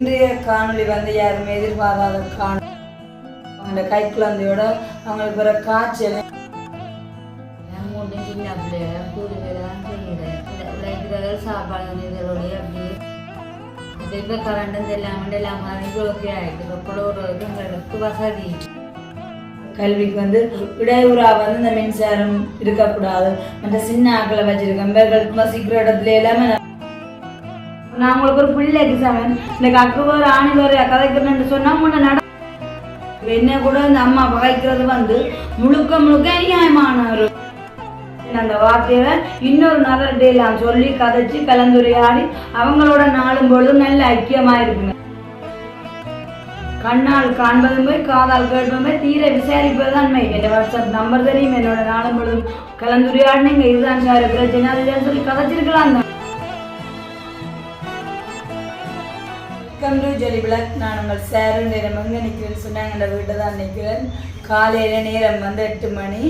இன்றைய காணொளி வந்து யாருமே எதிர்பாராத காணொளி. அவங்களோட கை குழந்தையோட அவங்களுக்கு வர காய்ச்சல். சாப்பாடு இதோடைய அப்படியே இப்போ கரண்ட் எல்லாம் எல்லாம் மாதிரி ஓகே ஆகிட்டு அப்புறம் ஒரு எங்களுக்கு வசதி. கல்விக்கு வந்து இடையூறா வந்து இந்த மின்சாரம் இருக்கக்கூடாது. மற்ற சின்ன ஆக்களை வச்சிருக்கேன் வசிக்கிற இடத்துல எல்லாமே நான் உங்களுக்கு ஒரு பிள்ளை எக்ஸாமன் இந்த அக்கு ஆணிவர் கதைக்கிறேன்னு சொன்னா முன்ன நட என்ன கூட இந்த அம்மா பகைக்கிறது வந்து முழுக்க முழுக்க அநியாயமானவர் அந்த வார்த்தையை இன்னொரு நபர்கிட்ட எல்லாம் சொல்லி கதைச்சு கலந்துரையாடி அவங்களோட நாளும் பொழுதும் நல்ல ஐக்கியமா இருக்குங்க கண்ணால் காண்பதும் போய் காதால் கேட்பதும் போய் தீர விசாரிப்பது தான் என்னோட என் வாட்ஸ்அப் நம்பர் தெரியும் என்னோட நாளும் பொழுதும் கலந்துரையாடினீங்க. இதுதான் சார் பிரச்சனை. அதுதான் சொல்லி கதைச்சிருக்கலாம் தான் வெல்கம் டு ஜெலி பிளாக் நான் உங்கள் சேரு நேரம் எங்கே நிற்கிறேன்னு சொன்னாங்க இந்த வீட்டை தான் நிற்கிறேன் காலையில் நேரம் வந்து எட்டு மணி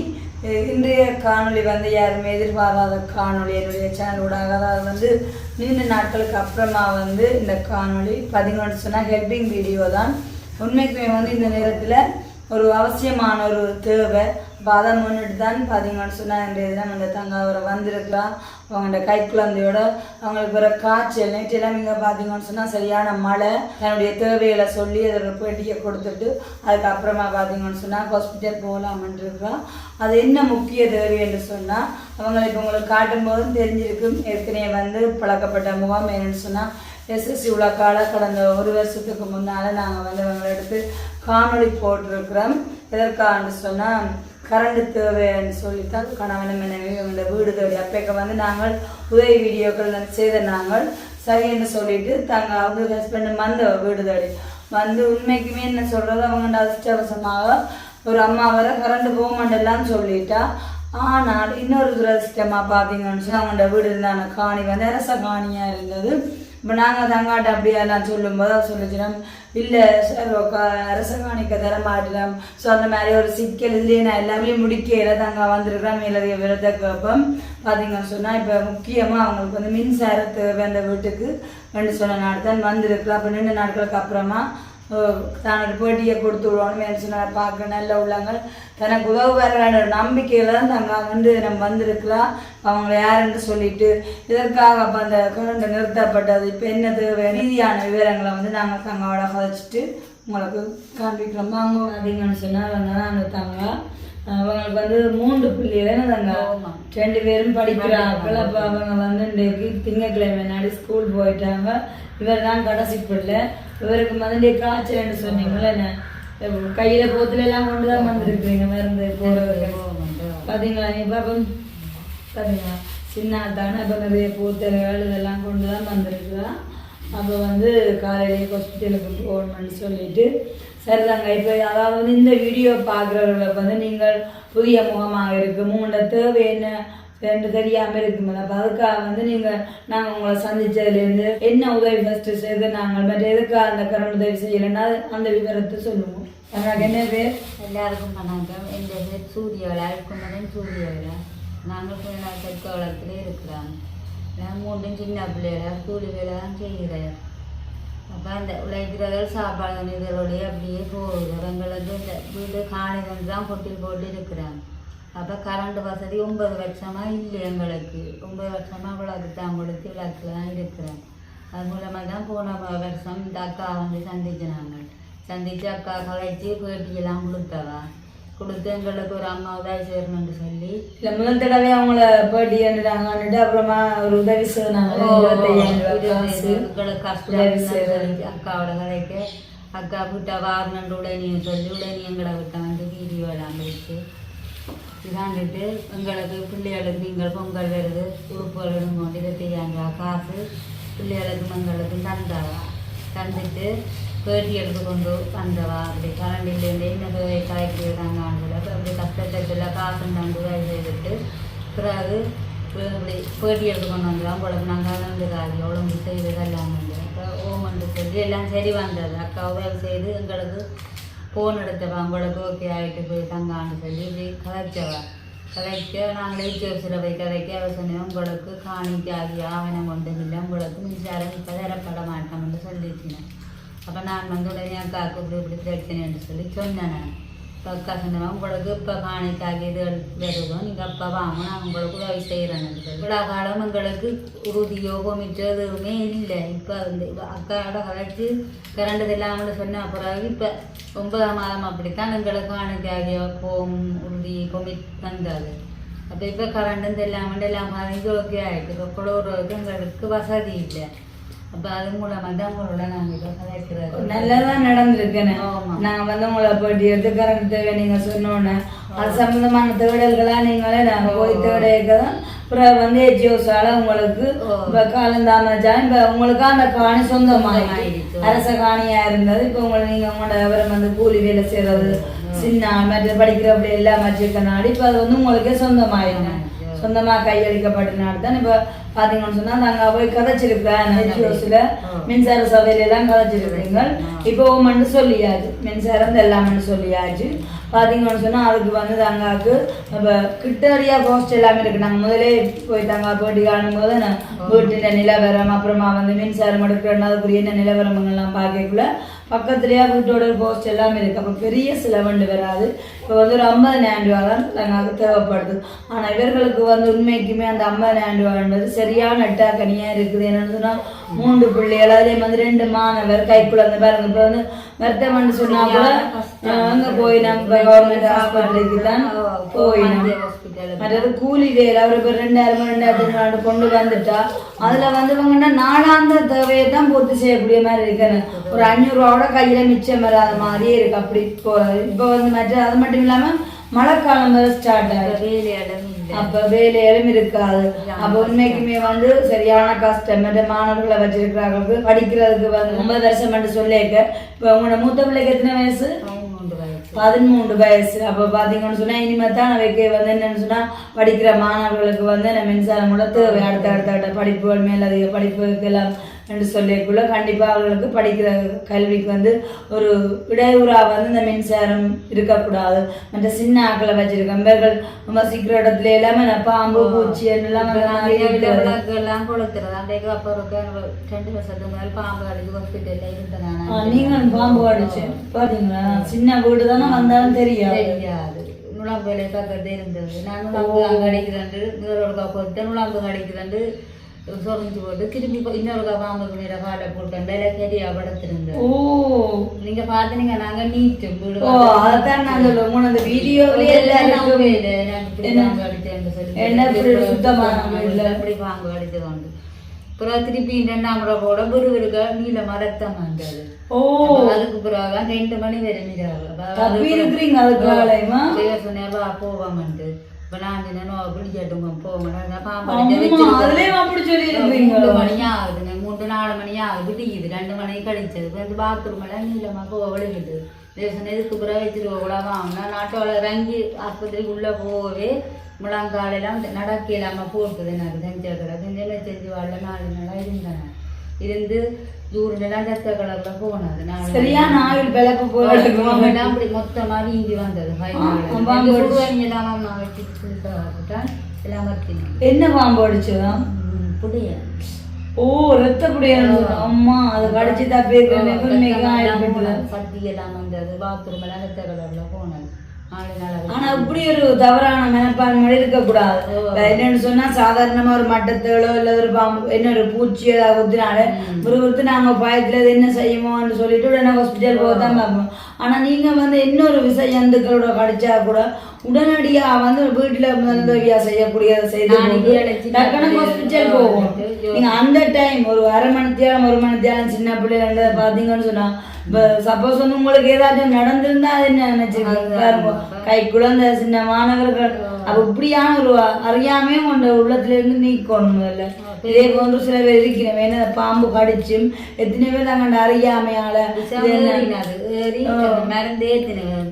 இன்றைய காணொளி வந்து யாருமே எதிர்பாராத காணொளி என்னுடைய சேனலோடாக அதாவது வந்து நீண்ட நாட்களுக்கு அப்புறமா வந்து இந்த காணொளி பதினொன்று சொன்னால் ஹெல்பிங் வீடியோ தான் உண்மைக்குமே வந்து இந்த நேரத்தில் ஒரு அவசியமான ஒரு தேவை பாதம் முன்னிட்டு தான் பார்த்தீங்கன்னு சொன்னால் இன்றைய தினம் அந்த தங்க அவரை வந்திருக்கலாம். அவங்களோட கை குழந்தையோட அவங்களுக்கு வர காய்ச்சல் நேற்றெல்லாம் இங்கே பார்த்தீங்கன்னு சொன்னால் சரியான மழை. தன்னுடைய தேவைகளை சொல்லி அதோட பேட்டியை கொடுத்துட்டு அதுக்கப்புறமா பார்த்தீங்கன்னு சொன்னால் ஹாஸ்பிட்டல் போகலாம்னு இருக்கிறோம் அது என்ன முக்கிய தேவை என்று சொன்னால் அவங்களை இப்போ உங்களுக்கு காட்டும்போதும் தெரிஞ்சிருக்கும். ஏற்கனவே வந்து பழக்கப்பட்ட முகாம் என்னன்னு சொன்னால் எஸ்எஸ்சி உலகால கடந்த ஒரு வருஷத்துக்கு முன்னால் நாங்கள் வந்து அவங்களை எடுத்து காணொளி போட்டிருக்கிறோம். எதற்கான்னு சொன்னால் கரண்ட் தேவைன்னு சொல்லித்தான் கணவன் மனைவி எங்களோட வீடு தேடி அப்பக்க வந்து நாங்கள் உதவி வீடியோக்கள் செய்த நாங்கள் சரின்னு சொல்லிட்டு தாங்க அவங்க ஹஸ்பண்ட் வந்த வீடு தேடி. வந்து உண்மைக்குமே என்ன சொல்கிறது அவங்க அதிர்ஷ்டவசமாக ஒரு அம்மா வர கரண்ட் போக மாட்டேலான்னு சொல்லிட்டா. ஆனால் இன்னொரு துரதிஷ்டமாக பார்த்தீங்கன்னு சொன்னால் அவங்களோட வீடு இருந்தான காணி வந்து அரச காணியாக இருந்தது. இப்போ நாங்கள் தங்காட்ட அப்படியே நான் சொல்லும்போது அதை சொல்லிச்சினோம் இல்லை சார் அரச காணிக்க தர மாட்டலாம் ஸோ அந்த மாதிரி ஒரு சிக்கல் இல்லையே நான் எல்லாமே முடிக்கல தங்க வந்திருக்கிறேன். மேலதிக விரத கேட்போம். பார்த்தீங்கன்னு சொன்னால் இப்போ முக்கியமாக அவங்களுக்கு வந்து மின்சார தேவை அந்த வீட்டுக்கு. ரெண்டு சொன்ன நாடு தான் வந்திருக்கலாம் அப்போ ரெண்டு நாட்களுக்கு அப்புறமா தனக்கு பேட்டியை கொடுத்து விடணும் சொன்னார்? பார்க்க நல்ல உள்ளங்கள். தனக்கு உதவுவார்களான ஒரு நம்பிக்கையில் தான் தங்க வந்து நம்ம வந்திருக்கலாம். அவங்கள யாருன்னு சொல்லிட்டு இதற்காக அப்போ அந்த கரண்ட் நிறுத்தப்பட்டது. இப்போ என்ன தேவை? ரீதியான விவரங்களை வந்து நாங்கள் தங்களோட கதைச்சிட்டு உங்களுக்கு காண்பிக்கிறோம். அவங்க அப்படிங்கன்னு சொன்னால் அவங்க தான் அந்த அவங்களுக்கு வந்து மூன்று பிள்ளைகள் தாங்க. ரெண்டு பேரும் படிக்கிறாங்க. அப்போ அவங்க வந்து இன்றைக்கு திங்கக்கிழமை நாடி ஸ்கூல் போயிட்டாங்க. இவர் தான் கடைசி பிள்ளை. இவருக்கு வந்து காய்ச்சல்னு சொன்னீங்களே என்ன? கையில் போத்துல எல்லாம் கொண்டு தான் வந்திருக்கிறீங்க மருந்து போகிறவர்கள் பார்த்தீங்களா பாப்பம் பார்த்தீங்களா சின்ன தானே இப்போ நிறைய பூத்தலைகள் இதெல்லாம் கொண்டு தான் வந்திருக்கிறா அப்போ வந்து காலையிலேயே ஹாஸ்பிட்டலுக்கு போகணும்னு சொல்லிட்டு சரிதாங்க. இப்போ அதாவது வந்து இந்த வீடியோ பார்க்குறவர்களுக்கு வந்து நீங்கள் புதிய முகமாக இருக்குது உங்களோட தேவை என்ன? என்று தெரியாமல் இருக்குமில்ல அப்போ அதுக்காக வந்து நீங்கள் நாங்கள் உங்களை சந்தித்ததுலேருந்து என்ன உதவி ஃபஸ்ட்டு செய்து நாங்கள் மற்ற எதுக்காக அந்த கரண்ட் உதவி செய்யலைன்னா அந்த விவரத்தை சொல்லுவோம். எனக்கு என்ன பேர்? எல்லாருக்கும் வணக்கம். என் பேர் சூரியவளா. குமரன் சூரியவளா. நாங்கள் பிள்ளைகள் தெற்கு வளத்தில் இருக்கிறோம். நான் மூன்று சின்ன பிள்ளைகளா தான் செய்கிறேன். அப்போ அந்த உழைக்கிறவர்கள் சாப்பாடு இதோடைய அப்படியே போகுது எங்களுக்கு இந்த வீடு காணிதம் தான் பொட்டில் போட்டு இருக்கிறாங்க. அப்போ கரண்ட் வசதி ஒன்பது வருஷமாக இல்லை எங்களுக்கு. ஒன்பது வருஷமாக விளக்கு தான் கொடுத்து விளக்கில் தான் இருக்கிறேன் அது மூலமாக தான் போன வருஷம் இந்த அக்கா வந்து சந்திச்சினாங்க சந்தித்து அக்கா கலைச்சி பேட்டியெல்லாம் கொடுத்தவா? கொடுத்து எங்களுக்கு ஒரு அம்மா உதவி செய்யணும்னு சொல்லி இல்லை முதல் தடவை அவங்கள பேட்டி என்னடாங்கன்னுட்டு அப்புறமா ஒரு உதவி செய்தாங்க உதவி. சொல்லி அக்காவோட கதைக்கு அக்கா விட்ட வாரணுன்ற உடனே சொல்லி உடனே எங்களை விட்ட வந்து வீடியோ எல்லாம் வச்சு இதாண்டுட்டு எங்களுக்கு பிள்ளைகளுக்கு நீங்கள் பொங்கல் வருது உறுப்புகள் இடுங்க இருபத்தையாயிரம் ரூபா காசு பிள்ளைகளுக்கும் எங்களுக்கும் தந்தாவா தந்துட்டு பேட்டி எடுத்து கொண்டு வந்தவா அப்படி கரண்டிலேருந்து என்ன தேவை காய்க்கிறாங்க அப்படி கஷ்டத்தில் காசு தந்து வேலை செய்துட்டு பிறகு இப்படி பேட்டி எடுத்து கொண்டு வந்தோம் உங்களுக்கு நாங்கள் வந்து காலி ஒழுங்கு செய்ததெல்லாம் வந்து அப்போ ஓமன்று சொல்லி எல்லாம் சரி வந்தது அக்கா உதவி செய்து எங்களுக்கு ஃபோன் எடுத்தவா உங்களுக்கு ஓகே ஆகிட்டு போய் தங்கான்னு சொல்லி இப்படி கதைச்சவா கதைக்க நாங்களே ஜோசில் போய் கதைக்க அவர் சொன்னோம் உங்களுக்கு காணிக்கு ஆவணம் கொண்டு இல்லை உங்களுக்கு மின்சாரம் இப்போ தரப்பட மாட்டோம்னு சொல்லிச்சினேன் அப்போ நான் வந்து உடனே அக்காவுக்கு இப்படி இப்படி பிரச்சனைன்னு சொல்லி சொன்னேன் நான் இப்போ அக்கா சொன்னா உங்களுக்கு இப்போ காணிக்காக இது வருவோம் நீங்கள் அப்பா வாங்க நான் உங்களுக்கு உதவி செய்கிறேன்னு சொல்லி இவ்வளோ காலம் எங்களுக்கு உறுதியோ கொமிட்டோ எதுவுமே இல்லை இப்போ வந்து அக்காவோட கழிச்சு கரண்டது இல்லாமல் சொன்ன பிறகு இப்போ ஒன்பதாம் மாதம் அப்படித்தான் எங்களுக்கு காணிக்காக போம் உறுதி கொமிட் வந்தது அப்போ இப்போ கரண்ட் இல்லாமல் எல்லாம் மாதிரி ஓகே ஆகிட்டு இப்போ குளோருக்கு எங்களுக்கு வசதி இல்லை அப்போ அது மூலமாக தான் உங்களோட நாங்கள் வந்து உங்களை போட்டி எடுத்து கரண்ட் தேவை நீங்க சொன்னோன்னே. அது சம்பந்தமான தேடல்களா நீங்களே நாங்க போய் தேடையதான் அப்புறம் வந்து எஜிஓஸால உங்களுக்கு. இப்ப இப்ப உங்களுக்கு அந்த காணி சொந்தமாயிடுச்சு. அரச காணியா இருந்தது. இப்ப உங்களை நீங்க உங்களோட விவரம் வந்து கூலி வேலை செய்யறது சின்ன மற்ற படிக்கிற அப்படி எல்லாம் வச்சிருக்கனாடி இப்ப அது வந்து உங்களுக்கே சொந்தமாயிடுங்க. சொந்தமா கையளிக்கப்பட்ட நாடு தான். இப்ப பாத்தீங்கன்னு சொன்னா நாங்க போய் கதைச்சிருக்கேன் ஹெச்ஓஸ்ல மின்சார சபையில எல்லாம் கதைச்சிருக்கீங்க இப்போ மட்டும் சொல்லியாச்சு. மின்சாரம் எல்லாமே சொல்லியாச்சு. பாத்தீங்கன்னு சொன்னா அதுக்கு வந்து தங்காக்கு இப்போ கிட்டடியா போஸ்ட் எல்லாமே இருக்கு. நாங்க முதலே போய் தங்கா போட்டி காணும் போது நான் வீட்டின் நிலவரம் அப்புறமா வந்து மின்சாரம் எடுக்கிறேன் அதுக்குரிய என்ன நிலவரங்கள்லாம் பார்க்கக்குள்ள பக்கத்துலேயே வீட்டோட போஸ்ட் எல்லாமே இருக்கு. அப்போ பெரிய செலவண்டு வராது. இப்போ வந்து ஒரு ஐம்பது ரூபா தான் நாங்கள் தேவைப்படுது. ஆனா இவர்களுக்கு வந்து உண்மைக்குமே அந்த ஐம்பது ரூபா என்பது சரியான அட்டாக்கனியா இருக்குது. என்னன்னு சொன்னா மூன்று பிள்ளைகள் அதே மாதிரி ரெண்டு மாணவர் கைக்குழந்தை பாருங்க. இப்போ வந்து மருத்துவமனை சொன்னா கூட அங்க போய் நம்ம கவர்மெண்ட் ஹாஸ்பிட்டலுக்கு தான் ஹாஸ்பிட்டல் மற்றது கூலி வேலை அவர் இப்போ ரெண்டாயிரம் ரெண்டாயிரத்தி நாலு கொண்டு வந்துட்டா அதுல வந்தவங்கன்னா நாளாந்த தேவையை தான் பூர்த்தி செய்யக்கூடிய மாதிரி இருக்குன்னு ஒரு அஞ்சூறுவாவோட கையில மிச்சம் வராத மாதிரியே இருக்கு. அப்படி போறது இப்போ வந்து மற்ற அது மட்டும் இல்லாம மழைக்காலம் ஸ்டார்ட் ஆகுது அப்ப வேலையிலும் இருக்காது. அப்ப உண்மைக்குமே வந்து சரியான கஷ்டம். மாணவர்களை வச்சிருக்கிறார்களுக்கு படிக்கிறதுக்கு வந்து ஒன்பது வருஷம் மட்டும் சொல்லியிருக்க. இப்ப உங்களோட மூத்த பிள்ளைக்கு எத்தனை வயசு? மூன்று வயசு. பதிமூன்று வயசு. அப்ப பாத்தீங்கன்னு சொன்னா இனிமே தான் அவைக்கு வந்து என்னன்னு சொன்னா படிக்கிற மாணவர்களுக்கு வந்து இந்த மின்சாரம் கூட தேவை. அடுத்த அடுத்த அடுத்த படிப்புகள் மேலதிக படிப்புகளுக்கு எல்லாம் என்று சொல்லியக்குள்ள கண்டிப்பா அவர்களுக்கு படிக்கிற கல்விக்கு வந்து ஒரு இடையூறா வந்து இந்த மின்சாரம் இருக்கக்கூடாது. மற்ற சின்ன ஆக்களை வச்சிருக்கோம் இவர்கள் வசிக்கிற இடத்துல எல்லாமே பாம்பு பூச்சி எல்லாம். விளக்கெல்லாம் கொளுத்துறது. அன்றைக்கு அப்போ இருக்க ரெண்டு வருஷத்துக்கு முதல் பாம்பு அடிச்சு ஹாஸ்பிட்டலில் இருந்தேன் நீங்களும் பாம்பு அடிச்சு பாத்தீங்களா? சின்ன வீடு தானே வந்தாலும் தெரியாது. தெரியாது. நுழம்புல பக்கத்து இருந்தது. நான் நுழம்பு அங்கே அடிக்கிறேன் இன்னொரு போட்டு நுழம்பு அடிக்கிறேன் சொரிஞ்சு போட்டு திருப்பி போய் இன்னொரு பாம்புக்கு நீரை காட்டை போட்டு விலை கரியா படுத்திருந்தது ஓ. நீங்க பாத்தீங்க நாங்க நீச்சம் வீடு ஓ அதான் நான் உனக்கு அந்த வீடியோவிலே எல்லாம் இருக்கு. என்ன இப்படி ஒரு சுத்தமான வீடுல? அப்படி அப்புறம் திருப்பி ரெண்டாம் முறை போட விறுவிறுக்க நீல மரத்தம் வந்தது. ஓ. அதுக்கு பிறகு ரெண்டு மணி வரை இருக்கிறீங்க அதுக்கு சொன்னேன் போவாமன்ட்டு சொன்னேன் பிடிச்சட்டுங்க போங்க மணி ஆகுதுங்க மூன்று நாலு மணி ஆகுது விடியுது ரெண்டு மணி கழிச்சது. வந்து பாத்ரூம் எல்லாம் நீளமா கோவழுகிட்டு தேசம் எதுக்கு பிறகு வச்சிருக்க கூட வாங்கினா நாட்டோட இறங்கி ஆஸ்பத்திரிக்கு உள்ள போகவே முழங்காலெல்லாம் நடக்க இல்லாம போட்டுது எனக்கு. செஞ்ச கடை செஞ்சு செஞ்சு வாழ நாலு நாளா இருந்தேன் இருந்து ரத்த கலர்ல போனது. சரியான ஆயுள் பிளப்பு அவங்கெல்லாம் அப்படி மொத்தமா வீங்கி வந்தது. என்ன பாம்பு அடிச்சதா? புடிய ஓ ரத்த புடியான அம்மா அது கடிச்சு ஆயுள் பெற்றது. சக்தி எல்லாம் வந்தது. பாத்ரூம் எல்லாம் ரத்த கலர்ல போனது. ஆனா இப்படி ஒரு தவறான மனப்பான்மை இருக்கக்கூடாது. என்னன்னு சொன்னா சாதாரணமா ஒரு மட்டத்தேளோ இல்ல ஒரு பாம்பு என்ன ஒரு பூச்சி ஏதாவது குத்தினால விறுவிறுத்து நாங்க பயத்துல என்ன செய்யுமோன்னு சொல்லிட்டு உடனே ஹாஸ்பிட்டல் போக தான் பார்ப்போம். ஆனா நீங்க வந்து இன்னொரு விச ஜந்துக்களோட கடிச்சா கூட உடனடியா வந்து வீட்டுல முதலுதவியா செய்யக்கூடியதை செய்து டக்குனு ஹாஸ்பிட்டல் போகும் நீங்க அந்த டைம் ஒரு அரை மணி நேரம் ஒரு மணி நேரம் சின்ன பிள்ளைங்க பாத்தீங்கன்னு சொன்னா சப்போஸ் வந்து உங்களுக்கு ஏதாச்சும் நடந்திருந்தா அது என்ன நினைச்சிருக்கீங்க? பாருங்க. கை குழந்தை சின்ன மாணவர்கள். அப்ப இப்படியான ஒரு அறியாமே உங்க உள்ளத்துல இருந்து நீக்கணும் முதல்ல இதே போன்று சில பேர் இருக்கிறோம் ஏன்னா பாம்பு கடிச்சும் எத்தனை பேர் நாங்கள் அறியாமையால மருந்து ஏத்தினேன்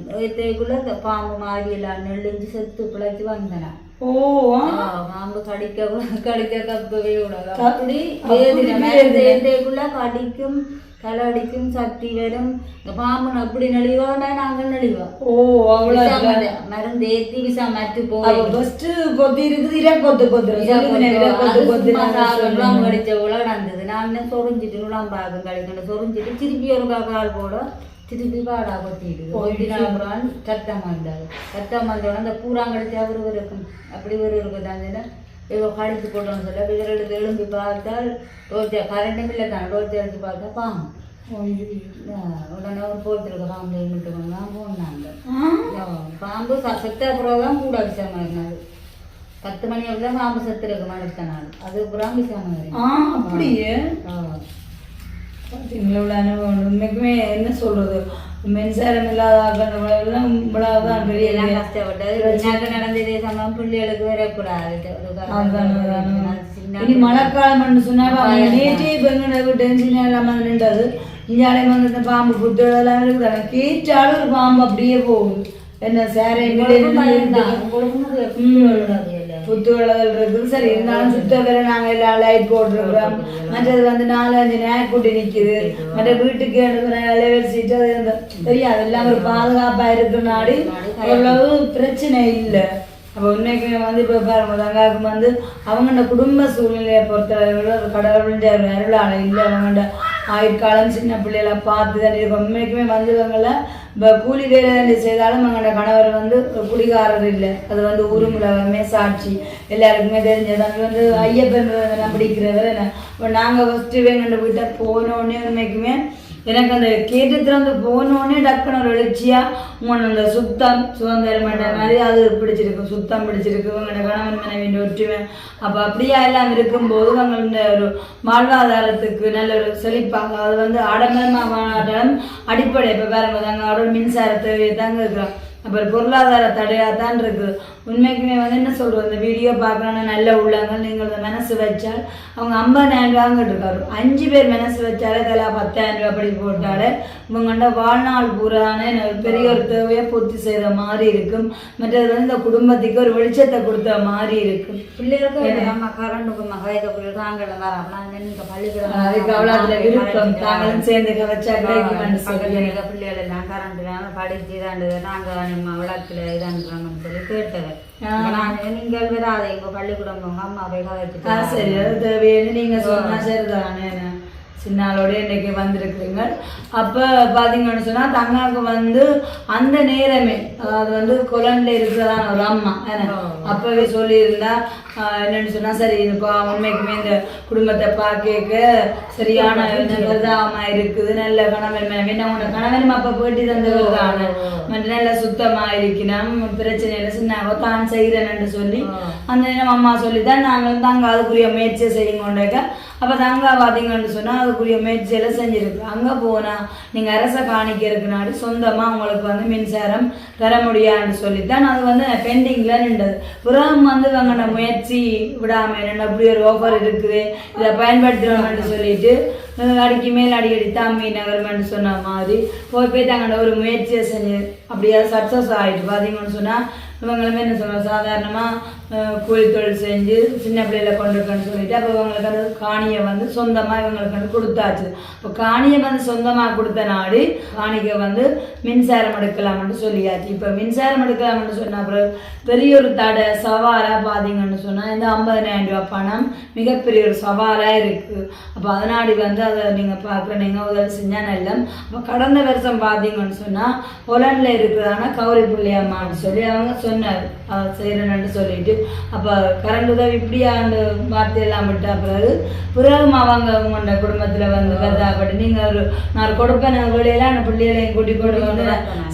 இந்த பாம்பு மாதிரி எல்லாம் நெல்லுஞ்சு செத்து பிழைச்சு வந்தேன். ஓ. ஆ. பாம்பு கடிக்க கடிக்க கப்பவே கூடாது. அப்படி கடிக்கும் தலை அடிக்கும் சக்தி வரும் பாம்பு அப்படி நெளிவோம்னா நாங்கள் நெளிவோம் ஓ அவ்வளோ மருந்து ஏற்றி விஷம் மற்ற அப்ப ஃபர்ஸ்ட் கொத்து இருக்குது இர கொத்து கொத்து உளம் கடிச்ச உலகம் நடந்தது. நான் என்ன சொரிஞ்சிட்டு உளம் பாகம் கழிக்கணும் சொரிஞ்சிட்டு திருப்பி ஒரு கால் போட திருப்பி பாடா கொத்திடுது. அப்புறம் ரத்தம் வந்தாது. ரத்தம் வந்தோடனே அந்த பூரா கடிச்சா ஒரு ஒரு இருக்கும் அப்படி ஒரு இருக்குதாங்கன்னா ஏதோ கடிச்சு போட்டோம்னு சொல்ல விரல் எழும்பி பார்த்தால் ரோஜா கரண்டும் இல்லை தான் ரோஜா எடுத்து பார்த்தா பாம்பு. உடனே ஒரு போத்திருக்க பாம்பு மட்டும் தான் போனாங்க பாம்பு செத்த பிறகுதான் கூட விஷமா இருந்தாரு பத்து மணி வரைக்கும் பாம்பு செத்து இருக்கு மனுத்த நாள். அது புறம் விஷமா ஆ அப்படியே? எங்களோட அனுபவம். உண்மைக்குமே என்ன சொல்றது? மின்சாரம் இல்லாத ஆக்கணுங்களெல்லாம் இவ்வளவுதான் பெரிய கஷ்டப்பட்டது நடந்ததே சமயம் பிள்ளைகளுக்கு வரக்கூடாது இனி மழைக்காலம். சொன்னா நேற்றே பெண்களை விட்டு சின்ன இல்லாம நின்றது. இஞ்சாலே வந்து இந்த பாம்பு புத்து எல்லாம் இருக்குது கேட்டாலும் ஒரு பாம்பு அப்படியே போகுது. என்ன சேரை உங்களுக்கும் பயம்தான். உங்களுக்கும் அது எப்படி விழுறது இல்லை. புத்து விளதல் இருக்குது சரி இருந்தாலும் சுத்த வேற நாங்க எல்லாம் லைட் போட்டுருக்குறோம். மற்றது வந்து நாலு அஞ்சு நாய்க்குட்டி நிக்குது. மற்ற வீட்டுக்கு லெவல் சீட்டு அது தெரியாது. எல்லாம் ஒரு பாதுகாப்பா இருக்கிறனாடி அவ்வளவு பிரச்சனை இல்லை. அப்போ உண்மைக்குமே வந்து இப்போ பாருங்க தங்காவுக்கு வந்து அவங்களோட குடும்ப சூழ்நிலையை பொறுத்தளவில் கடவுளுடைய ஒரு அருளால இல்லை. அவங்களோட ஆயுட்காலம் சின்ன பிள்ளைகளை பார்த்து தான் இருக்கும். உண்மைக்குமே வந்து இவங்கள இப்போ கூலி வேலை செய்தாலும் அவங்களோட கணவர் வந்து குடிகாரர் இல்லை. அது வந்து ஊருமுலகமே சாட்சி எல்லாருக்குமே தெரிஞ்சது வந்து ஐயப்பன் பிடிக்கிறவர் என்ன? இப்போ நாங்கள் ஃபஸ்ட்டு எங்கள்கிட்ட வீட்டை போனோடனே உண்மைக்குமே எனக்கு அந்த கேட்டு திறந்து போனோடனே டக்குன்னு ஒரு எழுச்சியாக உங்களோட அந்த சுத்தம் சுதந்திரம் என்ற மாதிரி அது பிடிச்சிருக்கு சுத்தம் பிடிச்சிருக்கு உங்களோட கணவன் மனைவியின் ஒற்றுமை அப்போ அப்படியா எல்லாம் இருக்கும்போது உங்களோட ஒரு வாழ்வாதாரத்துக்கு நல்ல ஒரு செழிப்பாக அது வந்து ஆடம்பரமாக அடிப்படை. இப்போ பாருங்க தாங்க அவரோட மின்சார தேவையை தாங்க இருக்கிறோம். அப்புறம் பொருளாதார தடையாக தான் இருக்குது உண்மைக்குமே வந்து என்ன சொல்கிறது இந்த வீடியோ பார்க்கணுன்னு நல்ல உள்ளங்கள் நீங்கள் மனசு வச்சால் அவங்க ஐம்பதாயிரம் ரூபாங்கிட்டு இருக்காரு. அஞ்சு பேர் மனசு வச்சாலே தலா பத்தாயிரம் ரூபாய் படி போட்டாலே இவங்கள்ட்ட வாழ்நாள் பூரான பெரிய ஒரு தேவையை பூர்த்தி செய்கிற மாதிரி இருக்கும். மற்றது வந்து இந்த குடும்பத்துக்கு ஒரு வெளிச்சத்தை கொடுத்த மாதிரி இருக்கும். பிள்ளைகளுக்கு நம்ம கரண்டுக்கு மகாயக பிள்ளைகள் தாங்கள் வரோம் நாங்கள் நீங்கள் பள்ளிக்கூடம் அதுக்கு அவ்வளோ அதில் விருப்பம். தாங்களும் சேர்ந்து கதைச்சா பிள்ளைகள் எல்லாம் கரண்ட் படிச்சு இதாண்டு நாங்கள் நம்ம விளக்குல இதாண்டுறோம்னு சொல்லி கேட்டவர் நாங்கள் எங்க பள்ளிக்கூடம் போங்க அம்மா போய் கதைச்சு சரி தேவைன்னு நீங்க சொன்னா சரிதானே சின்னாலோட இன்னைக்கு வந்திருக்கிறீங்க அப்போ பார்த்தீங்கன்னு சொன்னா தங்காவுக்கு வந்து அந்த நேரமே அதாவது வந்து கொலன்ல இருக்கிறதான ஒரு அம்மா அப்பவே சொல்லியிருந்தா என்னன்னு சொன்னா சரி இப்போ உண்மைக்குமே இந்த குடும்பத்தை பார்க்க சரியான பிரதாபமா இருக்குது நல்ல கணவன் என்ன? உன கணவன் அப்ப போட்டி தந்தவர் தானே? மற்ற நல்ல சுத்தமா இருக்கணும் பிரச்சனை இல்லை சின்ன தான் செய்கிறேன்னு சொல்லி அந்த நேரம் அம்மா சொல்லி தான் நாங்கள் தாங்க அதுக்குரிய முயற்சியை செய்யுங்கொண்டாக்க அப்போ தங்கா பார்த்தீங்கன்னு சொன்னால் அதுக்குரிய முயற்சியெல்லாம் செஞ்சுருக்கு. அங்கே போனால் நீங்கள் அரச காணிக்க இருக்குனாடி சொந்தமாக உங்களுக்கு வந்து மின்சாரம் தர முடியாதுன்னு சொல்லித்தான் அது வந்து பெண்டிங்கில் நின்றது. புறம் வந்து இவங்க முயற்சி விடாமல் என்ன அப்படி ஒரு ஆஃபர் இருக்குது இதை பயன்படுத்துகிறோம்னு சொல்லிட்டு அடிக்கு மேல் அடி அடி தாமி நகரம்னு சொன்ன மாதிரி போய் போய் தாங்கட ஒரு முயற்சியை செஞ்சு அப்படியே சக்ஸஸ் ஆகிட்டு பார்த்தீங்கன்னு சொன்னால் இவங்களுமே என்ன சொல்லுவாங்க சாதாரணமாக கூலி தொழில் செஞ்சு சின்ன பிள்ளையில கொண்டிருக்கேன்னு சொல்லிட்டு அப்போ இவங்களுக்கு வந்து காணியை வந்து சொந்தமாக இவங்களுக்கு வந்து கொடுத்தாச்சு. இப்போ காணியை வந்து சொந்தமாக கொடுத்த நாடு காணிக்கை வந்து மின்சாரம் எடுக்கலாம்னு சொல்லியாச்சு. இப்போ மின்சாரம் எடுக்கலாம்னு சொன்ன அப்புறம் பெரிய ஒரு தடை சவாலாக பார்த்தீங்கன்னு சொன்னால் இந்த ஐம்பதனாயிரம் ரூபா பணம் மிகப்பெரிய ஒரு சவாலாக இருக்குது அப்போ அதனாடி வந்து அதை நீங்கள் பார்க்குற நீங்கள் உதவி செஞ்சால் நல்ல. அப்போ கடந்த வருஷம் பார்த்தீங்கன்னு சொன்னால் பொலனில் இருக்கிறதான கௌரி புள்ளியம்மான்னு சொல்லி அவங்க சொன்னார். செய்கிறேன்னு சொல்லிட்டு அப்போ கரண்ட் உதவி இப்படியா அந்த வார்த்தையெல்லாம் விட்டா பிறகு பிறகு அவங்க உங்களோட குடும்பத்தில் வந்து கதாப்பட்டு நீங்கள் ஒரு நான் கொடுப்பேன் நான் வெளியெல்லாம் அந்த பிள்ளைகளையும் கூட்டி கொண்டு வந்து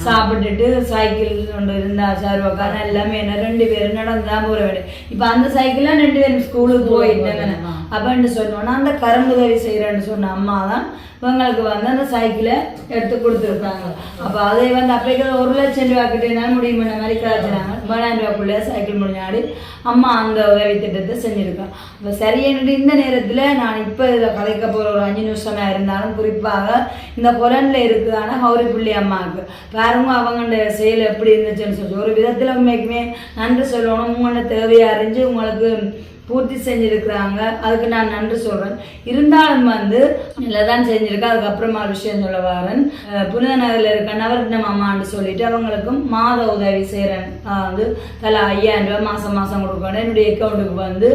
சாப்பிட்டுட்டு சைக்கிள் கொண்டு இருந்தா சார் உக்கான எல்லாமே என்ன ரெண்டு பேரும் நடந்து தான் போகிற வேண்டிய இப்போ அந்த சைக்கிள்லாம் ரெண்டு பேரும் ஸ்கூலுக்கு போயிட்டேன். அப்படின்னு சொன்னோன்னா அந்த கரும்பு உதவி செய்கிறேன்னு சொன்ன அம்மா தான் இவங்களுக்கு வந்து அந்த சைக்கிளை எடுத்து கொடுத்துருக்காங்க. அப்போ அதை வந்து அப்போக்கு ஒரு லட்சம் ரூபா கிட்டேனாலும் முடியும்? பண்ண மாதிரி கிடச்சினாங்க பதினாயிரம் ரூபாக்குள்ளே சைக்கிள் முடிஞ்சாடி அம்மா அந்த உதவி திட்டத்தை செஞ்சுருக்காங்க அப்போ சரியானுட்டு இந்த நேரத்தில் நான் இப்போ இதில் கதைக்க போகிற ஒரு அஞ்சு நிமிஷமாக இருந்தாலும் குறிப்பாக இந்த குரனில் இருக்குதான கௌரி புள்ளி அம்மாவுக்கு. பாருங்க அவங்களோட செயல் எப்படி இருந்துச்சுன்னு சொல்லி ஒரு விதத்தில் உண்மைக்குமே நன்றி சொல்லணும். உங்களோட தேவையை அறிஞ்சு உங்களுக்கு பூர்த்தி செஞ்சிருக்கிறாங்க. அதுக்கு நான் நன்றி சொல்றேன். இருந்தாலும் வந்து நல்லா தான் செஞ்சிருக்கேன் அதுக்கப்புறமா விஷயம் சொல்ல வரேன் புனித நகரில் இருக்க நவரத்ன மாமான்னு சொல்லிட்டு அவங்களுக்கும் மாத உதவி செய்கிறேன் வந்து தலா ஐயாயிரம் ரூபாய் மாதம் மாதம் கொடுக்கணும் என்னுடைய அக்கௌண்ட்டுக்கு வந்து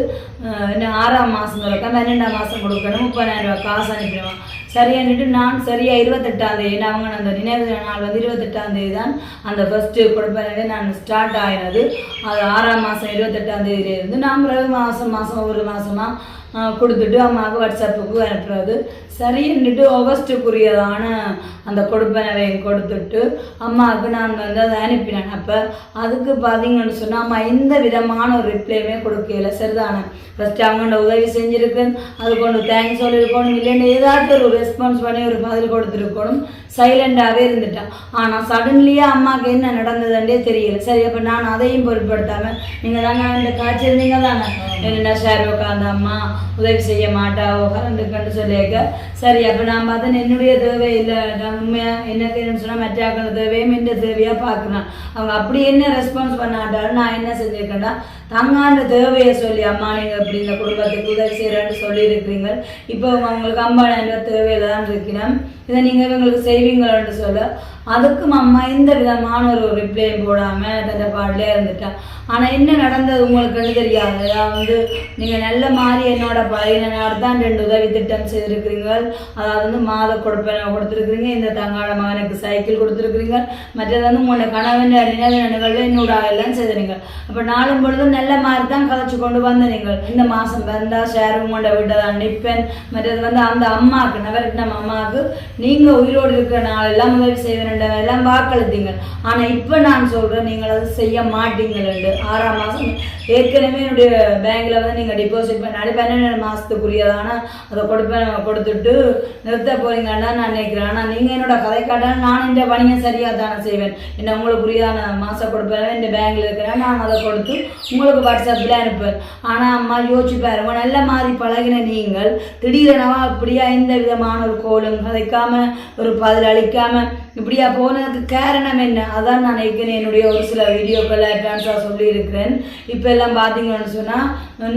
என்ன இன்னும் ஆறாம் மாதம் தொடக்க பன்னெண்டாம் மாதம் கொடுக்கணும் முப்பதாயிரம் ரூபாய் காசு அனுப்பிடுவான் சரியானுட்டு நான் சரியா இருபத்தெட்டாம் தேதி நான் அவங்க அந்த நினைவு நாள் வந்து இருபத்தெட்டாம் தேதி தான் அந்த ஃபஸ்ட்டு கொடுப்பனவே நான் ஸ்டார்ட் ஆகினது அது ஆறாம் மாதம் இருபத்தெட்டாம் தேதியிலேருந்து நான் மாதம் மாதம் ஒரு மாதமாக கொடுத்துட்டு அம்மாவுக்கு வாட்ஸ்அப்புக்கு அனுப்புறது. சரின்னுட்டு ஆகஸ்ட்டுக்குரியதான அந்த கொடுப்பனவையும் கொடுத்துட்டு அம்மாவுக்கு நான் வந்து அதை அனுப்பினேன். அப்போ அதுக்கு பார்த்தீங்கன்னு சொன்னால் அம்மா எந்த விதமான ஒரு ரிப்ளையுமே கொடுக்கல. சரிதானே? ஃபஸ்ட்டு அவங்கள்ட்ட உதவி செஞ்சுருக்கேன் அது கொண்டு தேங்க்ஸ் சொல்லியிருக்கணும் இல்லைன்னு ஏதாச்சும் ஒரு ரெஸ்பான்ஸ் பண்ணி ஒரு பதில் கொடுத்துருக்கணும். சைலண்டாகவே இருந்துட்டான். ஆனால் சடன்லியே அம்மாவுக்கு என்ன நடந்ததுன்றே தெரியல. சரி அப்போ நான் அதையும் பொருட்படுத்தாமல் நீங்கள் தாங்க இந்த காய்ச்சல் தானே என்ன ஷேர் உட்காந்த அம்மா? உதவி செய்ய மாட்டாவோ? கண்டு சொல்லியிருக்க சரி அப்போ நான் பார்த்தேன் என்னுடைய தேவை இல்லை. நான் உண்மையாக என்ன தேவைன்னு சொன்னால் மற்ற தேவையும் என்ன தேவையாக பார்க்குறேன் அவங்க அப்படி என்ன ரெஸ்பான்ஸ் பண்ணாட்டாலும் நான் என்ன செஞ்சுருக்கேன்னா தங்காண்ட தேவையை சொல்லி அம்மா நீங்கள் இப்படி இந்த குடும்பத்துக்கு உதவி செய்கிறேன்னு சொல்லியிருக்கிறீங்க. இப்போ உங்களுக்கு அம்மா ரூபாய் தேவையில் தான் இருக்கிறேன் இதை நீங்கள் இவங்களுக்கு செய்வீங்களோன்னு சொல்ல. அதுக்கும் அம்மா எந்த விதமான ஒரு ரிப்ளையும் போடாமல் தந்த பாடலே இருந்துட்டேன் ஆனால் என்ன நடந்தது உங்களுக்கு தெரியாது அதாவது வந்து நீங்கள் நல்ல மாதிரி என்னோட பழையனார் தான் ரெண்டு உதவி திட்டம் செய்திருக்கிறீங்க. அதாவது வந்து மாத கொடுப்பனை கொடுத்துருக்குறீங்க. இந்த தங்காட மகனுக்கு சைக்கிள் கொடுத்துருக்குறீங்க. மற்றது வந்து உங்களோட கணவன் நினைவு நினைவுகள் என்னோட எல்லாம் செய்திருங்க அப்போ நாளும் பொழுதும் நல்ல மாதிரி தான் கதைச்சு கொண்டு வந்த நீங்கள் இந்த மாதம் வந்தால் ஷேர் உங்களோட வீட்டை தான் நிற்பேன் மற்றது வந்து அந்த அம்மாவுக்கு நவரத்னம் அம்மாவுக்கு நீங்கள் உயிரோடு இருக்கிற நாள் எல்லாம் உதவி செய்வேன் எல்லாம் வாக்களித்தீங்க ஆனால் இப்போ நான் சொல்கிறேன் நீங்கள் அதை செய்ய மாட்டீங்களேண்டு ஆறாம் மாதம் ஏற்கனவே என்னுடைய பேங்க்கில் வந்து நீங்கள் டிபாசிட் பண்ணாடி பன்னெண்டு மாதத்துக்குரியதான அதை கொடுப்பேன் கொடுத்துட்டு நிறுத்த போறீங்கன்னா நான் நினைக்கிறேன். ஆனால் நீங்கள் என்னோட கதை காட்டால் நான் இந்த பணியை சரியாக தானே செய்வேன். என்ன உங்களுக்கு புரியாத மாதம் கொடுப்பேன் இந்த பேங்க்கில் இருக்கிறேன் நான் அதை கொடுத்து உங்களுக்கு வாட்ஸ்அப்பில் அனுப்புவேன். ஆனால் அம்மா யோசிச்சு பாருங்க நல்ல மாதிரி பழகின நீங்கள் திடீரெனவா அப்படியா எந்த விதமான ஒரு கோலும் கதைக்காம ஒரு பதில் அளிக்காம இப்படியா போனதுக்கு காரணம் என்ன? அதான் நான் ஏற்கனவே என்னுடைய ஒரு சில வீடியோக்கள் அட்வான்ஸாக சொல்லியிருக்கிறேன். இப்போ எல்லாம் பார்த்தீங்கன்னு சொன்னால்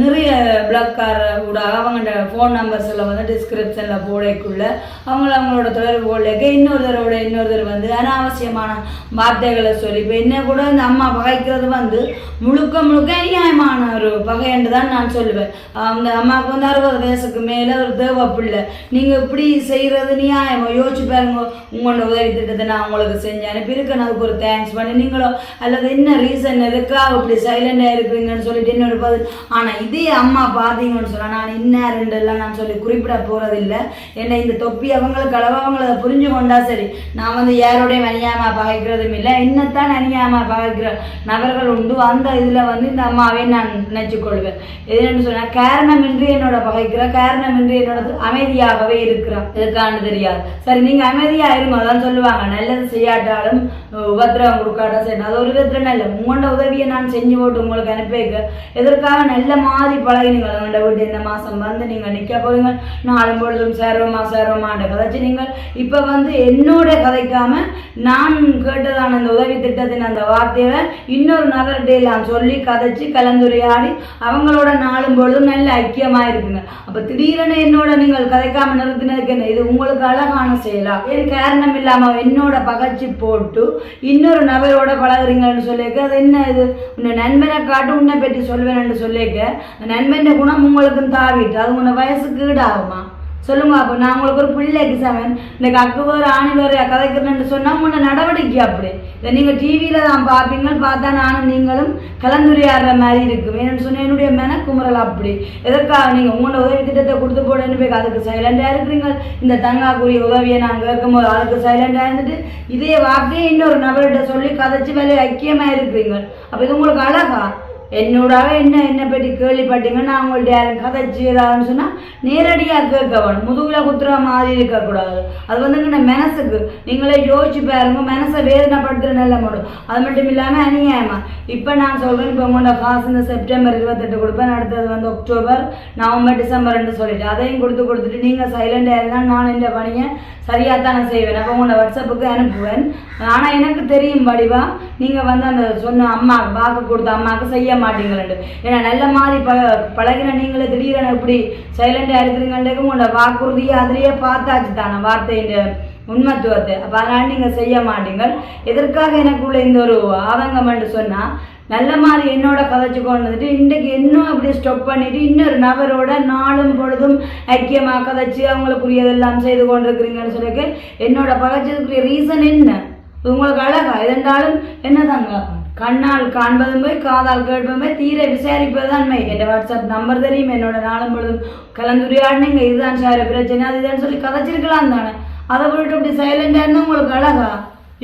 நிறைய பிளாக்கார கூட அவங்களோட ஃபோன் நம்பர்ஸ் எல்லாம் வந்து டிஸ்கிரிப்ஷனில் போடக்குள்ள அவங்கள அவங்களோட தொடர்பு கொள்ளைக்க இன்னொருத்தரோட இன்னொருத்தர் வந்து அனாவசியமான வார்த்தைகளை சொல்லி இப்போ என்ன கூட இந்த அம்மா பகைக்கிறது வந்து முழுக்க முழுக்க அநியாயமான ஒரு பகைன்னு தான் நான் சொல்லுவேன். அந்த அம்மாவுக்கு வந்து அறுபது வயசுக்கு மேலே ஒரு தேவை பிள்ளை நீங்கள் இப்படி செய்கிறது நியாயமாக யோசிச்சு பாருங்க உங்களோட உதவி திட்டத்தை நான் உங்களுக்கு செஞ்சேன். அனுப்பியிருக்கேன் அதுக்கு ஒரு தேங்க்ஸ் பண்ணி நீங்களோ அல்லது என்ன ரீசன் எதுக்காக இப்படி சைலண்டாக இருக்கிறீங்கன்னு சொல்லிட்டு என்னோட பதில் ஆனால் இதே அம்மா பார்த்தீங்கன்னு சொன்னால் நான் இன்னாருன்றெல்லாம் நான் சொல்லி குறிப்பிட போகிறதில்ல என்ன இந்த தொப்பி அவங்களுக்கு அளவு அவங்கள அதை புரிஞ்சு கொண்டா சரி. நான் வந்து யாரோடையும் அணியாமா பகைக்கிறதும் இல்லை. என்னத்தான் அணியாமா பகைக்கிற நபர்கள் உண்டு. அந்த இதில் வந்து இந்த அம்மாவை நான் நினைச்சுக்கொள்வேன். எதுன்னு சொன்னால் காரணமின்றி என்னோட பகைக்கிற காரணமின்றி என்னோட அமைதியாகவே இருக்கிறான். எதுக்கான்னு தெரியாது. சரி நீங்கள் அமைதியாக இருங்க. அதான் சொல்லுவாங்க. நல்லது செய்யாட்டாலும் உபத்திரம் கொடுக்காட்டா செய்யணும் அது ஒரு விதத்தில் நல்ல உங்களோட உதவியை நான் செஞ்சு போட்டு உங்களுக்கு அனுப்பி வைக்க எதற்காக நல்ல மாதிரி பழகினீங்க உங்களோட வீட்டு இந்த மாதம் வந்து நீங்கள் நிற்க போறீங்க. நாளும் பொழுதும் சேருவோமா சேருவோமான்ற கதைச்சு நீங்கள் இப்போ வந்து என்னோட கதைக்காம நான் கேட்டதான அந்த உதவி திட்டத்தின் அந்த வார்த்தையை இன்னொரு நபர்கிட்ட நான் சொல்லி கதைச்சு கலந்துரையாடி அவங்களோட நாளும் பொழுதும் நல்ல ஐக்கியமாக இருக்குங்க அப்போ திடீரென என்னோட நீங்கள் கதைக்காம நிறுத்தினதுக்கு என்ன? இது உங்களுக்கு அழகான செயலா? ஏன் காரணம் இல்லாமல் என்னோட பகச்சு போட்டு இன்னொரு நபரோட பழகுறீங்கன்னு சொல்லியிருக்க. அது என்ன இது? உன்னை நண்பனை காட்டு உன்னை பற்றி சொல்வேன்னு சொல்லியிருக்க. நண்பன் குணம் உங்களுக்கும் தாவிட்டு அது உன்னை வயசுக்கு ஈடாகுமா? சொல்லுங்க அப்போ நான் உங்களுக்கு ஒரு பிள்ளைக்கு சமன் இந்த கக்குவர் ஆணிவர் கதைக்கிறேன்னு சொன்னால் உன்னை நடவடிக்கை அப்படி. இதை நீங்கள் டிவியில் தான் பார்ப்பீங்க பார்த்தா நானும் நீங்களும் கலந்துரையாடுற மாதிரி இருக்கும் ஏன்னு சொன்னால் என்னுடைய மெனக்குமுறல் அப்படி. எதற்காக நீங்கள் உங்களோட உதவி திட்டத்தை கொடுத்து போடன்னு போய் அதுக்கு சைலண்டாக இருக்கிறீங்க? இந்த தங்காக்குரிய உதவியை நான் கேட்கும்போது அதுக்கு சைலண்டாக இருந்துட்டு இதே வார்த்தையை இன்னொரு நபர்கிட்ட சொல்லி கதைச்சி வேலையை ஐக்கியமாக இருக்கிறீங்க. அப்போ இது உங்களுக்கு அழகா? என்னோடாக என்ன என்னை பற்றி கேள்விப்பட்டீங்க? நான் உங்கள்ட்ட யாரும் கதைச்சு ஏதாதுன்னு சொன்னால் நேரடியாக கேட்க வேணும். முதுகில் குத்துற மாதிரி இருக்கக்கூடாது அது வந்துங்க மனசுக்கு. நீங்களே யோசிச்சு பாருங்க. மனசை வேதனைப்படுத்துகிற நல்ல முடியும் அது மட்டும் இல்லாமல் அநியாயமா. இப்போ நான் சொல்கிறேன் இப்போ உங்களோட காசு இந்த செப்டம்பர் இருபத்தெட்டு கொடுப்பேன். அடுத்தது வந்து அக்டோபர் நவம்பர் டிசம்பர்னு சொல்லிட்டு. அதையும் கொடுத்து கொடுத்துட்டு நீங்கள் சைலண்டாக இருந்தால் நான் இந்த பணியை சரியாக தானே செய்வேன். அப்போ உங்களோட வாட்ஸ்அப்புக்கு அனுப்புவேன். ஆனால் எனக்கு தெரியும் வடிவா நீங்கள் வந்து அந்த சொன்ன அம்மா வாக்கு கொடுத்த அம்மாவுக்கு செய்ய மாட்டீங்களே ஏன்னா நல்ல மாதிரி ப பழகிற நீங்களே திடீரென இப்படி சைலண்டாக இருக்கிறீங்கன்றதுக்கு உங்களோட வாக்குறுதியை அதிலேயே பார்த்தாச்சு தானே வார்த்தையின் உண்மத்துவத்தை. அப்போ அதனால் நீங்கள் செய்ய மாட்டீங்க. எதற்காக எனக்குள்ள இந்த ஒரு ஆதங்கம் என்று சொன்னால் நல்ல மாதிரி என்னோட கதைச்சு கொண்டு வந்துட்டு இன்றைக்கு இன்னும் அப்படி ஸ்டாப் பண்ணிட்டு இன்னொரு நபரோட நாளும் பொழுதும் ஐக்கியமாக கதைச்சு அவங்களுக்குரியதெல்லாம் செய்து கொண்டிருக்கிறீங்கன்னு சொல்லிட்டு என்னோட பகைச்சதுக்குரிய ரீசன் என்ன? உங்களுக்கு அழகா? இருந்தாலும் என்னதாங்க? கண்ணால் காண்பதும் போய் காதால் கேட்பதும் போய் தீர விசாரிப்பது தான் மை என் வாட்ஸ்அப் நம்பர் தெரியும் என்னோட நாளும் பொழுதும். கலந்துரையாடினீங்க இதுதான் சார் பிரச்சனை அதுதான் சொல்லி கதைச்சிருக்கலாம் தானே அதை விட்டு இப்படி சைலண்டாக இருந்தால் உங்களுக்கு அழகா?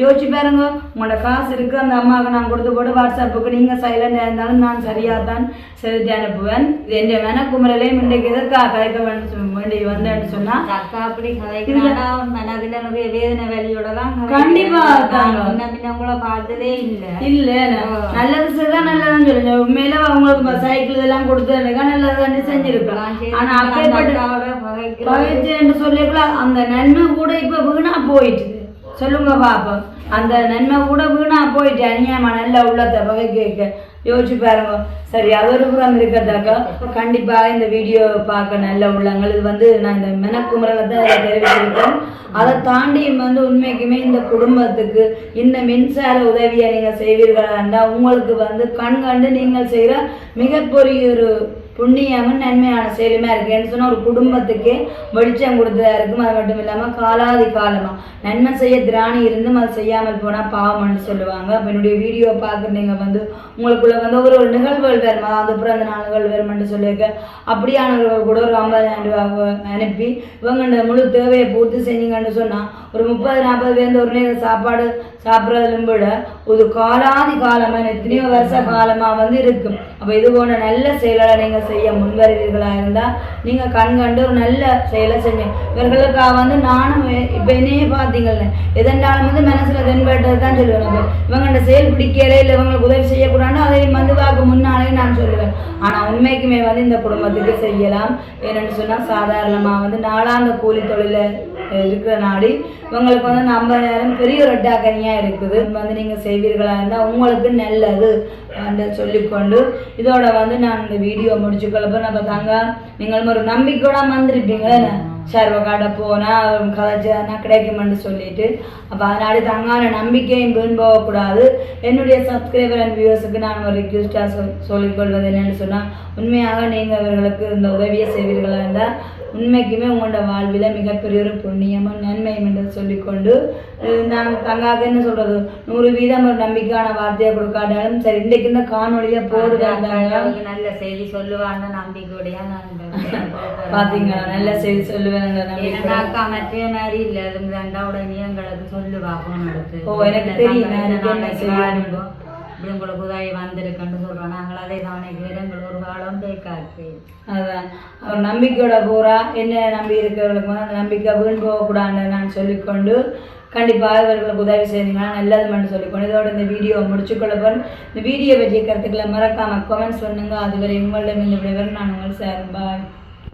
யோசிச்சு பாருங்க. உங்களோட காசு இருக்கு அந்த அம்மாவுக்கு நான் கொடுத்து போட்டு வாட்ஸ்அப்புக்கு நீங்கள் சைலண்டாக இருந்தாலும் நான் சரியாக தான் செலுத்தி அனுப்புவேன். இது என் மனக்குமரலையும் இன்றைக்கு எதற்காக கலைக்க வேண்டும் வேண்டி வந்தேன்னு சொன்னால் அக்கா அப்படி மனதில் நிறைய வேதனை வலியோட தான் கண்டிப்பா தாங்க. முன்ன பார்த்ததே இல்லை. இல்ல நல்லது செய்தா நல்லதுன்னு சொல்லுங்க. உண்மையில அவங்களுக்கு சைக்கிள் இதெல்லாம் கொடுத்ததுக்கா நல்லதுன்னு செஞ்சிருக்கலாம் ஆனா அப்பேற்பட்ட சொல்லிக்கலாம் அந்த நன்மை கூட இப்ப வீணா போயிட்டு. சொல்லுங்க பாப்போம் அந்த நன்மை கூட வீணா போயிட்டு அநியாயமா நல்ல உள்ளத்தை பகை கேட்க யோசிச்சு பாருங்க. சரி அது இருக்கிறதாக்கா? கண்டிப்பாக இந்த வீடியோ பார்க்க நல்ல உள்ளங்கள். இது வந்து நான் இந்த மெனக்குமுறையில தான் தெரிவிச்சிருக்கேன். அதை தாண்டி வந்து உண்மைக்குமே இந்த குடும்பத்துக்கு இந்த மின்சார உதவியை நீங்கள் செய்வீர்களா இருந்தால் உங்களுக்கு வந்து கண் கண்டு நீங்கள் செய்கிற மிகப்பெரிய ஒரு புண்ணியமும் நன்மையான செயலுமே இருக்குன்னு சொன்னால் சொன்னா ஒரு குடும்பத்துக்கே வெளிச்சம் கொடுத்ததா இருக்கும். அது மட்டும் இல்லாம காலாதி காலமா. நன்மை செய்ய திராணி இருந்தும் அது செய்யாமல் போனா பாவம்னு சொல்லுவாங்க. அப்ப என்னுடைய வீடியோ பார்க்குறீங்க வந்து உங்களுக்குள்ள வந்து ஒரு ஒரு நிகழ்வுகள் வரும் அந்த பிறந்த நாள்கள் வரும்னு சொல்லியிருக்க அப்படியானவர்கள் கூட ஒரு ஐம்பதாயிரம் ரூபாய் அனுப்பி இவங்க முழு தேவையை பூர்த்தி செஞ்சீங்கன்னு சொன்னால் ஒரு முப்பது நாற்பது பேர் ஒரு நேரம் சாப்பாடு சாப்பிட்றதுலும் விட ஒரு காலாதி காலமாக எத்தனையோ வருஷ காலமாக வந்து இருக்கும். அப்போ இது போன்ற நல்ல செயல்களை நீங்கள் செய்ய முன்வருவீர்களா இருந்தால் நீங்கள் கண் கண்டு ஒரு நல்ல செயலை செஞ்சு இவர்களுக்காக வந்து நானும் இப்போ என்னையே பார்த்தீங்கள்ல எதென்றாலும் வந்து மனசில் தென்பட்டது தான் சொல்லுவேன். இவங்கள்ட்ட இவங்க செயல் பிடிக்கல இல்லை இவங்களுக்கு உதவி செய்யக்கூடாதுன்னு அதையும் வந்து வாக்கு முன்னாலே நான் சொல்லுவேன். ஆனால் உண்மைக்குமே வந்து இந்த குடும்பத்துக்கு செய்யலாம். என்னென்னு சொன்னால் சாதாரணமாக வந்து நாளாந்த கூலி தொழில இருக்கிற நாடி இவங்களுக்கு வந்து நம்ம நேரம் பெரிய ஒரு அட்டாக்கனியா இருக்குது. வந்து நீங்கள் செய்வீர்களா இருந்தால் உங்களுக்கு நல்லது என்று சொல்லிக்கொண்டு இதோட வந்து நான் இந்த வீடியோ முடிச்சுக்கொள்ளப்போ நம்ம தாங்க நீங்கள் ஒரு நம்பிக்கையோட வந்திருப்பீங்க சர்வ கடை போனால் கதைச்சானா கிடைக்குமென்று சொல்லிட்டு அப்போ அதனால தங்கான நம்பிக்கையும் வீண் போகக்கூடாது என்னுடைய சப்ஸ்கிரைபர் அண்ட் வியூவர்ஸுக்கு நான் ஒரு ரிக்வெஸ்ட்டாக சொல் சொல்லிக்கொள்வது என்னென்னு சொன்னால் உண்மையாக நீங்கள் இவர்களுக்கு இந்த உதவியை செய்வீர்களா இருந்தால் உண்மைக்குமே உங்களோட வாழ்வில் மிகப்பெரிய ஒரு புண்ணியமும் நன்மையும் என்று சொல்லிக்கொண்டு நான் தங்காக என்ன சொல்றது நூறு வீதம் ஒரு நம்பிக்கையான வார்த்தையை கொடுக்காட்டாலும் சரி இன்றைக்கு இந்த காணொலியை அவங்களுக்கு நல்ல செய்தி சொல்லுவான்னு நம்பிக்கையோடய பாத்தீங்களா? நல்ல செய்தி சொல்லுவேன் அக்கா மற்ற மாதிரி இல்ல. அது ரெண்டா உடனே எங்களுக்கு சொல்லுவா போன் எடுத்து. ஓ, எனக்கு தெரியும். நான் எனக்கு என்ன உதவி வந்திருக்குன்னு சொல்கிறோம் நாங்கள் அதை கவனிக்க எங்களுக்கு ஒரு காலம் பேக்காக்கு அதான். அவர் நம்பிக்கையோட பூரா என்ன நம்பி இருக்கிறவங்களுக்கு வந்து அந்த நம்பிக்கை வீண் போகக்கூடாதுன்னு நான் சொல்லிக்கொண்டு கண்டிப்பாக இவர்களுக்கு உதவி செய்தீங்கன்னா நல்லது மட்டும் சொல்லிக்கொண்டு இதோட இந்த வீடியோ முடிச்சுக்கொள்ளப்போன் இந்த வீடியோ பற்றிய கருத்துக்களை மறக்காமல் கமெண்ட்ஸ் பண்ணுங்க அதுவரை உங்களிடம் இந்த விடைபெறும். நான் உங்கள் சார். பாய்